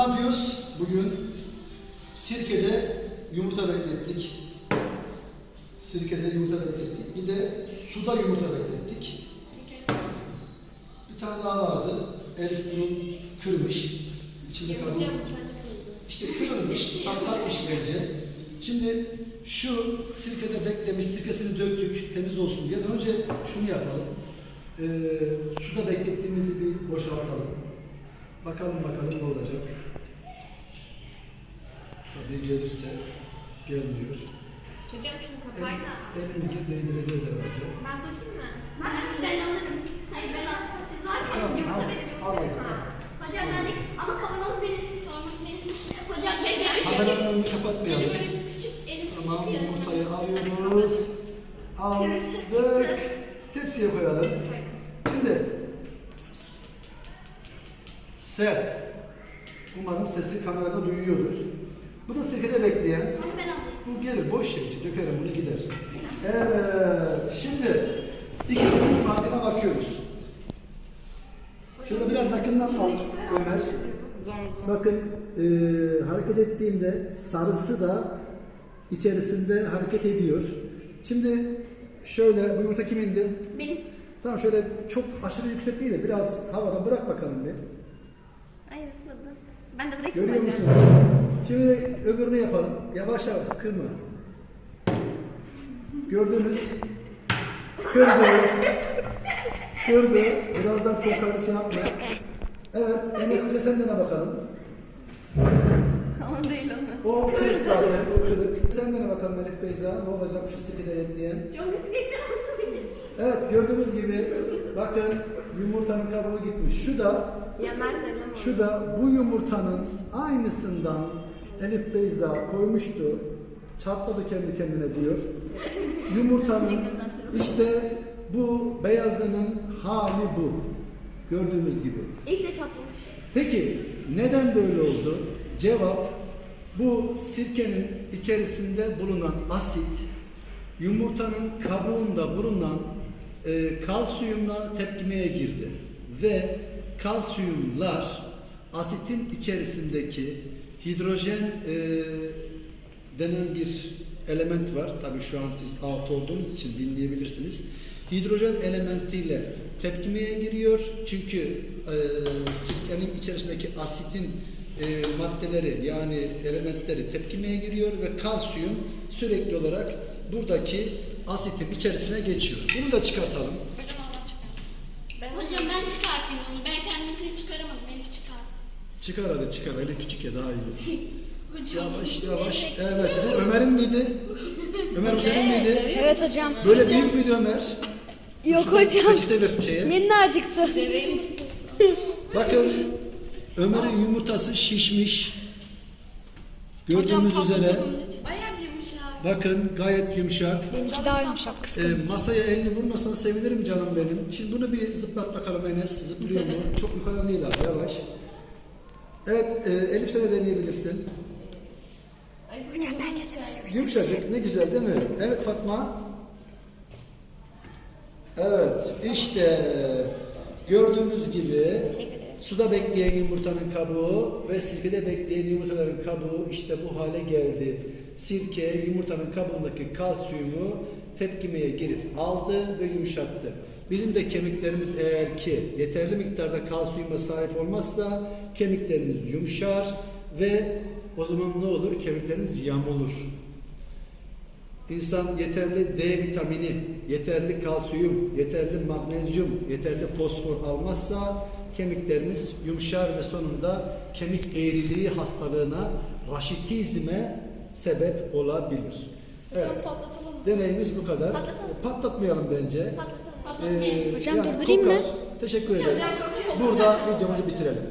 yapıyoruz? Bugün sirkede yumurta beklettik. Sirkede yumurta beklettik. Bir de suda yumurta beklettik. Bir tane daha vardı. Elif bunu kırmış. İçinde kabuğu. İşte kırılmış, çatlatmış bence. Şimdi şu sirkede beklemiş, sirkesini döktük temiz olsun diye. Önce şunu yapalım. Ee, suda beklettiğimizi bir boşaltalım. Bakalım bakalım ne olacak. Gelirse gelmiyor. Hocam şunu El, kapayla. elimizi değdireceğiz herhalde. Ben sokayım mı? Ben, ben alırım. Hayır ben alsam siz var ya. Tamam, yoksa benim. al, al. Hocam ben de ama kavanoz benim. Kavanoz benim. Hocam ben de Kameranın önünü Benim kapatmayalım. böyle küçük elim Tamam, küçük yumurtayı alıyoruz. Aldık. Tepsiye koyalım. Şimdi sert. Umarım sesi kamerada duyuyordur. Bu da sirkede bekleyen. Bu gelir boş şey için dökerim bunu gider. Evet. Şimdi ikisinin farkına bakıyoruz. Şöyle biraz yakından al Ömer. Bakın e, hareket ettiğinde sarısı da içerisinde hareket ediyor. Şimdi şöyle bu yumurta kimindi? Benim. Tamam şöyle çok aşırı yüksek değil de biraz havada bırak bakalım bir. Ben de bırakayım Görüyor musunuz? Şimdi de öbürünü yapalım. Yavaş yavaş kırma. Gördünüz. Kırdı. Kırdı. Birazdan kokar şey yapma. Evet Enes bir de sen dene bakalım. Ama değil onu. O kırık zaten. O kırık. Sen dene bakalım Elif Beyza. Ne olacak şu sirkede etleyen. Çok yüksek Evet gördüğünüz gibi bakın yumurtanın kabuğu gitmiş. Şu da. Şu da bu yumurtanın aynısından Elif Beyza koymuştu. Çatladı kendi kendine diyor. Yumurtanın işte bu beyazının hali bu. Gördüğünüz gibi. İlk de çatlamış. Peki neden böyle oldu? Cevap bu sirkenin içerisinde bulunan asit yumurtanın kabuğunda bulunan e, kalsiyumla tepkimeye girdi ve kalsiyumlar asitin içerisindeki hidrojen e, denen bir element var. Tabii şu an siz alt olduğunuz için dinleyebilirsiniz. Hidrojen elementiyle tepkimeye giriyor. Çünkü e, sirkenin içerisindeki asitin e, maddeleri yani elementleri tepkimeye giriyor ve kalsiyum sürekli olarak buradaki asitin içerisine geçiyor. Bunu da çıkartalım. Hocam oradan çıkar. Ben Hocam ben çıkartayım onu. Ben kendimkini çıkaramadım. Benimki çıkar. Çıkar hadi çıkar. Öyle küçük ya daha iyi. Yavaş yavaş. Evet bu Ömer'in miydi? Ömer senin miydi? Evet hocam. Böyle büyük müydü Ömer? Yok hocam. Peçete ver şeye. Minnacıktı. Bakın Ömer'in yumurtası şişmiş. Gördüğümüz üzere bir. Bakın gayet yumuşak. Benimki daha yumuşak Ee, kıskandım. masaya elini vurmasan sevinirim canım benim. Şimdi bunu bir zıplat bakalım Enes. Zıplıyor mu? Çok yukarı değil abi yavaş. Evet e, Elif sen de deneyebilirsin. Hocam ben de deneyebilirim. Yumuşacık ne güzel değil mi? Evet Fatma. Evet işte gördüğümüz gibi suda bekleyen yumurtanın kabuğu ve sirkede bekleyen yumurtaların kabuğu işte bu hale geldi. Sirke yumurtanın kabuğundaki kalsiyumu tepkimeye girip aldı ve yumuşattı. Bizim de kemiklerimiz eğer ki yeterli miktarda kalsiyuma sahip olmazsa kemiklerimiz yumuşar ve o zaman ne olur? Kemiklerimiz yamulur. İnsan yeterli D vitamini, yeterli kalsiyum, yeterli magnezyum, yeterli fosfor almazsa kemiklerimiz yumuşar ve sonunda kemik eğriliği hastalığına, raşitizme sebep olabilir. Evet. Hocam patlatalım mı? Deneyimiz bu kadar. Patlatalım. Patlatmayalım bence. Patlatalım. Ee, Patlatalım. Hocam yani durdurayım mı? kokar. Teşekkür ederiz. Burada videomuzu bitirelim.